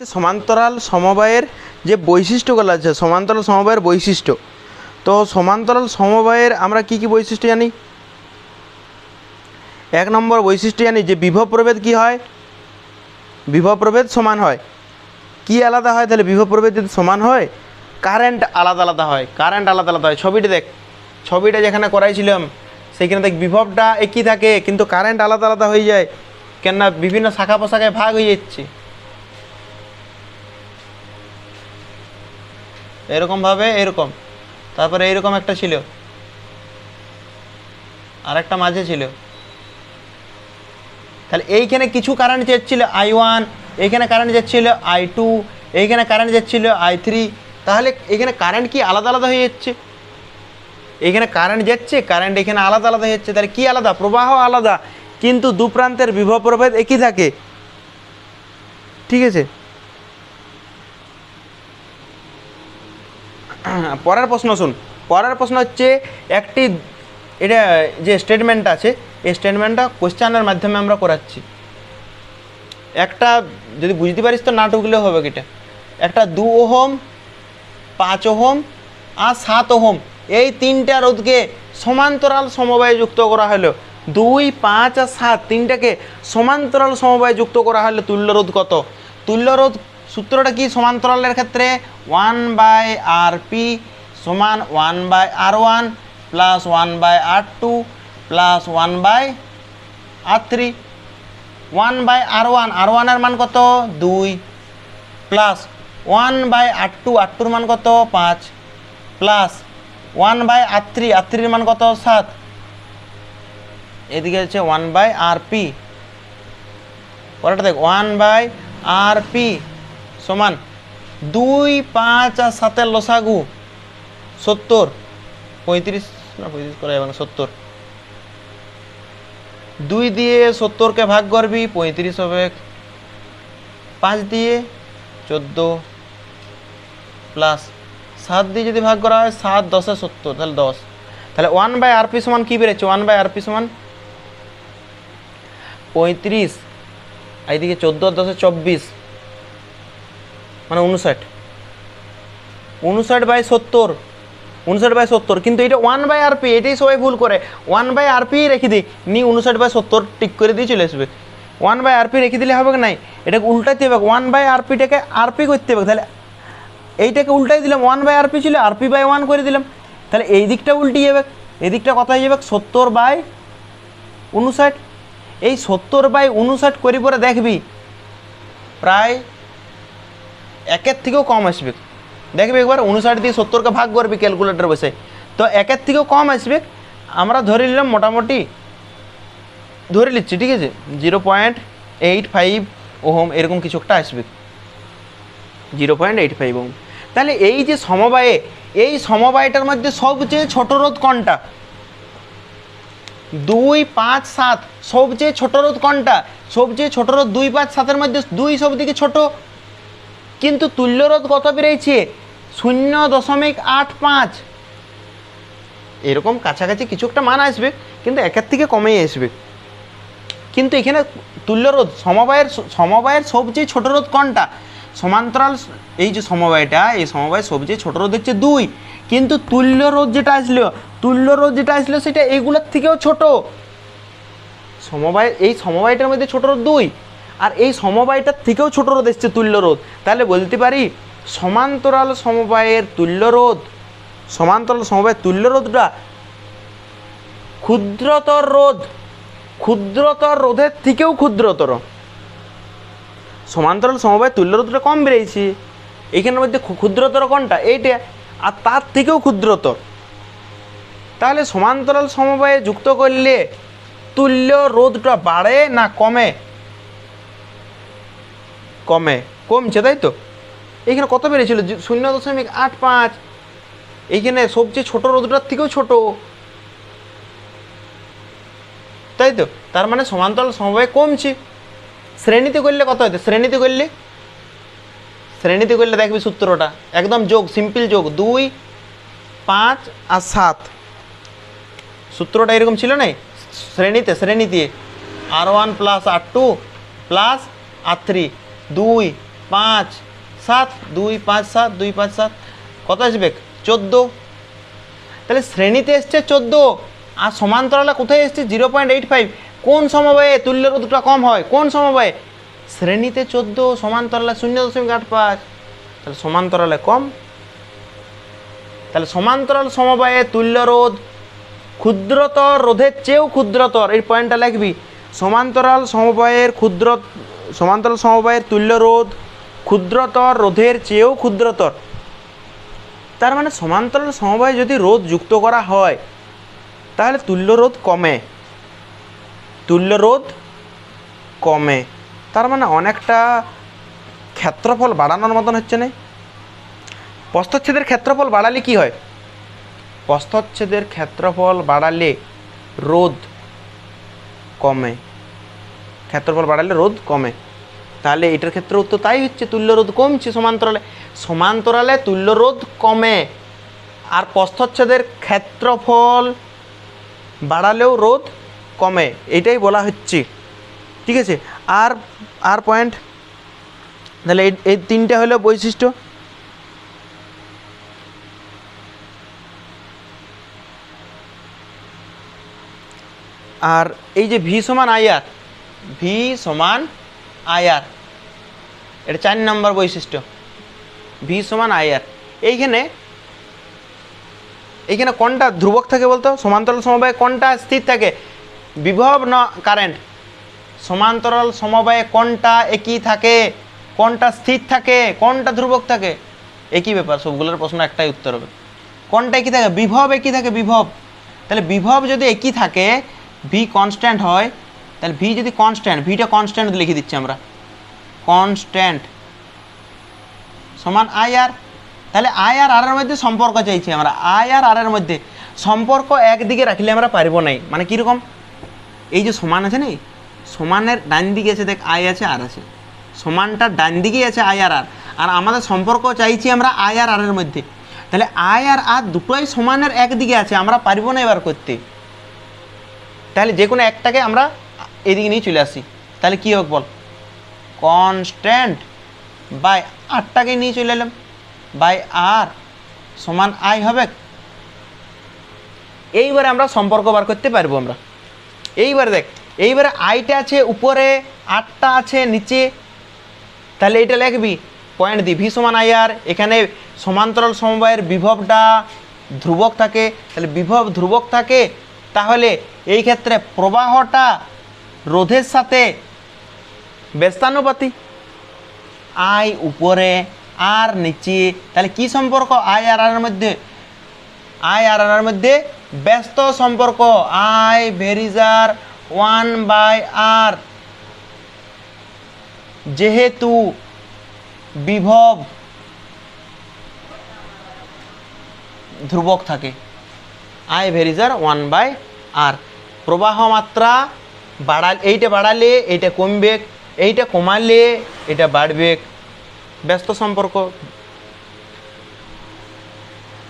সমান্তরাল সমবায়ের যে বৈশিষ্ট্যগুলো আছে, সমান্তরাল সমবায়ের বৈশিষ্ট্য। তো সমান্তরাল সমবায়ের আমরা কি কি বৈশিষ্ট্য জানি? এক নম্বর বৈশিষ্ট্য জানি যে বিভব প্রভেদ কি হয়? বিভব প্রভেদ সমান হয়। কি আলাদা হয়? তাহলে বিভব প্রভেদ যদি সমান হয় কারেন্ট আলাদা আলাদা হয়। কারেন্ট আলাদা আলাদা হয়। ছবিটা দেখ। ছবিটা যেখানে করাইছিলাম সেইখানে দেখ বিভবটা একই থাকে, কিন্তু কারেন্ট আলাদা আলাদা হয়ে যায়। কেননা বিভিন্ন শাখা পোশাখায় ভাগ হয়ে যাচ্ছে। এরকমভাবে এরকম। তারপরে এইরকম একটা ছিল। আর একটা মাঝে ছিল। তাহলে এইখানে কিছু কারেন্ট যাচ্ছিল আই ওয়ান, এইখানে কারেন্ট যাচ্ছিল আই টু, এইখানে কারেন্ট যাচ্ছিল আই থ্রি। তাহলে এখানে কারেন্ট কি আলাদা আলাদা হয়ে যাচ্ছে? এখানে কারেন্ট যাচ্ছে, কারেন্ট এখানে আলাদা আলাদা হয়ে যাচ্ছে। তাহলে কি আলাদা? প্রবাহ আলাদা। কিন্তু দু প্রান্তের বিভব প্রভেদ একই থাকে। ঠিক আছে? পরের প্রশ্ন শুন পরের প্রশ্ন হচ্ছে একটি এটা যে স্টেটমেন্ট আছে, এই স্টেটমেন্টটা কোশ্চেনের মাধ্যমে আমরা করাচ্ছি। একটা, যদি বুঝতে পারিস তো না ঢুকলেও হবে এটা একটা দু ওহম, পাঁচ ওহম আর সাত ওহম, এই তিনটা রোধকে সমান্তরাল সমবায়ে যুক্ত করা হলো। দুই, পাঁচ আর সাত তিনটাকে সমান্তরাল সমবায়ে যুক্ত করা হলে তুল্য রোধ কত? তুল্য রোধ সূত্রটা কি? সমান্তরালের ক্ষেত্রে ওয়ান বাই আর পি সমান one by R one plus one by R two plus one by R three one by R one R ওয়ানের মান কত? দুই plus one by R two R টুর মান কত? পাঁচ plus one by R three R থ্রির মান কত? সাত। এদিকে হচ্ছে ওয়ান বাই আর পি পরেরটা দেখ ওয়ান বাই আর পি সমান দুই, পাঁচ আর সাতের লসাগু সত্তর। পঁয়ত্রিশ, না, পঁয়ত্রিশ করা যাবে না, সত্তর। দুই দিয়ে সত্তরকে ভাগ করবি, পঁয়ত্রিশ হবে পাঁচ দিয়ে চোদ্দ প্লাস সাত দিয়ে যদি ভাগ করা হয়, সাত, দশে সত্তর, তাহলে দশ। তাহলে ওয়ান বাই আর পি সমান কী বেড়েছে? ওয়ান বাই আর পি সমান পঁয়ত্রিশ। এইদিকে চোদ্দ, দশে, চব্বিশ। মানে উনষাট। উনষাট বাই সত্তর। উনষাট বাই সত্তর, কিন্তু এটা ওয়ান বাই আর পি এটাই সবাই ভুল করে। ওয়ান বাই আর পি রেখে দিই, নি উনষাট বাই সত্তর টিক করে দিয়ে চলে আসবে। ওয়ান বাই আর পি রেখে দিলে হবে নাই? এটাকে উল্টাইতে হবে। ওয়ান বাই আর পিটাকে আর পি করতে হবে। তাহলে এইটাকে উল্টাই দিলাম ওয়ান বাই আর পি ছিল আর পি বাই ওয়ান করে দিলাম। তাহলে এই দিকটা উল্টিয়ে যাবে। এই দিকটা কত হয়ে যাবে সত্তর বাই উনষাট। এই সত্তর বাই উনষাট করি পরে দেখবি, প্রায় একের থেকেও কম আসবে। দেখবে একবার উনষাট দিয়ে সত্তরকে ভাগ করবি ক্যালকুলেটর বসে। তো একের থেকেও কম আসবে, আমরা ধরে নিলাম মোটামুটি, ধরে নিচ্ছি, ঠিক আছে? Zero point eight five ohm, এরকম কিছু একটা আসবে। Zero point eight five ohm. তাহলে এই যে সমবায়ে, এই সমবায়টার মধ্যে সবচেয়ে ছোট রোধ কোনটা? দুই, পাঁচ, সাত, সবচেয়ে ছোট রোধ কোনটা? সবচেয়ে ছোট রোধ দুই, পাঁচ, সাতের মধ্যে দুই সব দিকে ছোট। কিন্তু তুল্যরোধ কত বেড়েছে? শূন্য দশমিক আট পাঁচ। এরকম কাছাকাছি কিছু একটা মান আসবে, কিন্তু একের থেকে কমেই আসবে। কিন্তু এখানে তুল্যরোধ, সমবায়ের সমবায়ের সবচেয়ে ছোট রোধ কোনটা? সমান্তরাল এই যে সমবায়টা, এই সমবায়ের সবচেয়ে ছোট রোধ হচ্ছে দুই। কিন্তু তুল্য রোধ যেটা আসলো তুল্য রোধ যেটা আসলো সেটা এগুলোর থেকেও ছোট। সমবায় এই সমবায়টার মধ্যে ছোট রোধ দুই। আর এই সমবায়টার থেকেও ছোট রোধ এসছে তুল্য রোধ। তাহলে বলতে পারি, সমান্তরাল সমবায়ের তুল্য রোধ, সমান্তরাল সমবায়ের তুল্য রোধটা ক্ষুদ্রতর রোধ, ক্ষুদ্রতর রোধের থেকেও ক্ষুদ্রতর। সমান্তরাল সমবায়ের তুল্য রোধটা কম বেড়েছে। এইখানের মধ্যে ক্ষুদ্রতর কোনটা? এইটা। আর তার থেকেও ক্ষুদ্রতর। তাহলে সমান্তরাল সমবায়ে যুক্ত করলে তুল্য রোধটা বাড়ে না কমে? কমে, কমছে, তাই তো? এইখানে কত বেড়েছিল? শূন্য দশমিক আট পাঁচ। এইখানে সবচেয়ে ছোট রোদটার থেকেও ছোট। তাই তো? তার মানে সমান্তরাল সমবায় কমছে। শ্রেণীতে করলে কত হতো? শ্রেণীতে করলে? শ্রেণীতে করলে দেখবি সূত্রটা। একদম যোগ, সিম্পল যোগ। দুই, পাঁচ আর সাত। সূত্রটা এরকম ছিল না শ্রেণীতে শ্রেণীতে। R one plus R two plus R three. দুই পাঁচ সাত, দুই পাঁচ সাত, দুই পাঁচ সাত। কত আসবে চোদ্দ। তাহলে শ্রেণীতে এসছে চোদ্দ। আর সমান্তরালে কোথায় এসছে? Zero point eight five. কোন সমবায়ে তুল্য রোধটা কম হয়? কোন সমবায়ে? শ্রেণীতে চোদ্দ, সমান্তরালে শূন্য দশমিক আট পাঁচ। তাহলে সমান্তরালে কম। তাহলে সমান্তরাল সমবায়ে তুল্য রোধ ক্ষুদ্রতর রোধের চেয়েও ক্ষুদ্রতর। এই পয়েন্টটা লিখবি। সমান্তরাল সমবায়ের ক্ষুদ্র সমান্তরাল সমবায়ের তুল্য রোধ ক্ষুদ্রতর রোধের চেয়েও ক্ষুদ্রতর। তার মানে সমান্তরাল সমবায়ে যদি রোধ যুক্ত করা হয়, তাহলে তুল্য রোধ কমে। তুল্য রোধ কমে। তার মানে অনেকটা ক্ষেত্রফল বাড়ানোর মতন হচ্ছে না। প্রস্থচ্ছেদের ক্ষেত্রফল বাড়ালে কি হয়? প্রস্থচ্ছেদের ক্ষেত্রফল বাড়ালে রোধ কমে। ক্ষেত্রফল বাড়ালে রোধ কমে। তাহলে এটার ক্ষেত্রে উত্তর তাই হচ্ছে, তুল্য রোধ কমছে সমান্তরালে। সমান্তরালে তুল্য রোধ কমে। আর প্রস্থচ্ছেদের ক্ষেত্রফল বাড়ালেও রোধ কমে। এটাই বলা হচ্ছে। ঠিক আছে? আর আর পয়েন্ট তাহলে এই এই তিনটে হলো বৈশিষ্ট্য। আর এই যে ভি সমান আইআর ভি সমান আইআর এটা চার নম্বর বৈশিষ্ট্য। ভি সমান আইআর এইখানে এইখানে কোনটা ধ্রুবক থাকে বলতো? সমান্তরাল সমবায়ে কোনটা স্থির থাকে। বিভব না কারেন্ট সমান্তরাল সমবায়ে কোনটা একই থাকে। কোনটা স্থির থাকে কোনটা ধ্রুবক থাকে। একই ব্যাপার, সবগুলোর প্রশ্ন একটাই উত্তর হবে। কোনটা একই থাকে, বিভব একই থাকে, বিভব। তাহলে বিভব যদি একই থাকে ভি কনস্ট্যান্ট হয় তাহলে ভি যদি কনস্ট্যান্ট ভিটা কনস্ট্যান্ট লিখে দিচ্ছি আমরা। কনস্ট্যান্ট সমান আই আর তাহলে আই আর আর এর মধ্যে সম্পর্ক চাইছি আমরা। আই আর আর এর মধ্যে সম্পর্ক একদিকে রাখলে আমরা পারব নাই। মানে কীরকম এই যে সমান আছে না? সমানের ডান দিকে আছে, দেখ আই আছে আর আছে। সমানটার ডান দিকেই আছে আই আর আর আর আমাদের সম্পর্ক চাইছি আমরা আই আর আর এর মধ্যে। তাহলে আই আর আর দুটোই সমানের একদিকে আছে, আমরা পারব না এবার করতে। তাহলে যে কোনো একটাকে আমরা এদিকে নিয়ে চলে আসি। তাহলে কী হোক বল? কনস্ট্যান্ট বাই আটটাকে নিয়ে চলে এলাম। বাই আর সমান আই হবে। এইবারে আমরা সম্পর্ক বার করতে পারব আমরা। এইবারে দেখ, এইবারে আইটা আছে উপরে আটটা আছে নিচে। তাহলে এটা লিখবি পয়েন্ট দি ভি সমান আই আর এখানে সমান্তরাল সমবায়ের বিভবটা ধ্রুবক থাকে। তাহলে বিভব ধ্রুবক থাকে, তাহলে এই ক্ষেত্রে প্রবাহটা রোধের সাথে ব্যস্তানুপাতি। আই উপরে, আর নিচে, তাহলে কি সম্পর্ক? আই আর আর মধ্যে আই আর আর মধ্যে ব্যস্ত সম্পর্ক। I varies as one by R. যেহেতু বিভব ধ্রুবক থাকে I varies as one by R. প্রবাহ মাত্রা বাড়াল এইটা বাড়ালে এইটা কমবে এইটা কমালে এটা বাড়বে। ব্যস্ত সম্পর্ক।